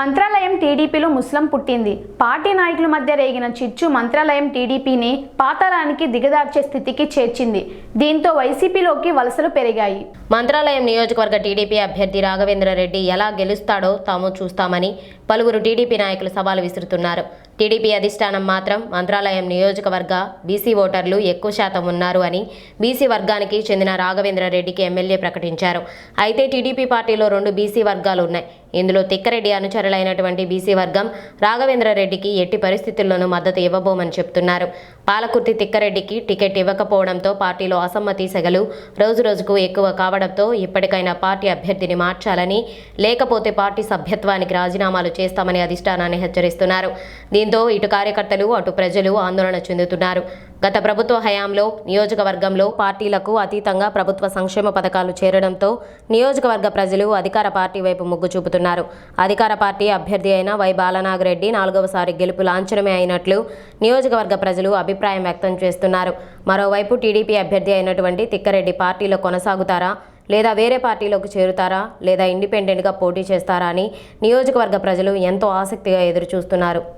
మంత్రాలయం టీడీపీలో ముస్లం పుట్టింది. పార్టీ నాయకుల మధ్య రేగిన చిచ్చు మంత్రాలయం టీడీపీని పాతాళానికి దిగదార్చే స్థితికి చేర్చింది. దీంతో వైసీపీలోకి వలసలు పెరిగాయి. మంత్రాలయం నియోజకవర్గ టీడీపీ అభ్యర్థి రాఘవేంద్ర రెడ్డి ఎలా గెలుస్తాడో తాము చూస్తామని పలువురు టీడీపీ నాయకులు సవాలు విసురుతున్నారు. టీడీపీ అధిష్టానం మాత్రం మంత్రాలయం నియోజకవర్గ బీసీ ఓటర్లు ఎక్కువ శాతం ఉన్నారు అని బీసీ వర్గానికి చెందిన రాఘవేంద్రరెడ్డికి ఎమ్మెల్యే ప్రకటించారు. అయితే టీడీపీ పార్టీలో రెండు బీసీ వర్గాలు ఉన్నాయి. ఇందులో తిక్కరెడ్డి అనుచరులైనటువంటి బీసీ వర్గం రాఘవేంద్రరెడ్డికి ఎట్టి పరిస్థితుల్లోనూ మద్దతు ఇవ్వబోమని చెప్తున్నారు. పాలకుర్తి తిక్కరెడ్డికి టికెట్ ఇవ్వకపోవడంతో పార్టీలో అసమ్మతి సెగలు రోజురోజుకు ఎక్కువ కావడంతో ఇప్పటికైనా పార్టీ అభ్యర్థిని మార్చాలని లేకపోతే పార్టీ సభ్యత్వానికి రాజీనామాలు చేస్తామని అధిష్టానాన్ని హెచ్చరిస్తున్నారు. దీంతో ఇటు కార్యకర్తలు అటు ప్రజలు ఆందోళన చెందుతున్నారు. గత ప్రభుత్వ హయాంలో నియోజకవర్గంలో పార్టీలకు అతీతంగా ప్రభుత్వ సంక్షేమ పథకాలు చేరడంతో నియోజకవర్గ ప్రజలు అధికార పార్టీ వైపు మొగ్గు చూపుతున్నారు. అధికార పార్టీ అభ్యర్థి అయిన వై బాలనాగరెడ్డి నాలుగవసారి గెలుపు లాంఛనమే అయినట్లు నియోజకవర్గ ప్రజలు అభిప్రాయం వ్యక్తం చేస్తున్నారు. మరోవైపు టీడీపీ అభ్యర్థి అయినటువంటి తిక్కరెడ్డి పార్టీలో కొనసాగుతారా? లేదా వేరే పార్టీలోకి చేరుతారా? లేదా ఇండిపెండెంట్గా పోటీ చేస్తారా అని నియోజకవర్గ ప్రజలు ఎంతో ఆసక్తిగా ఎదురుచూస్తున్నారు.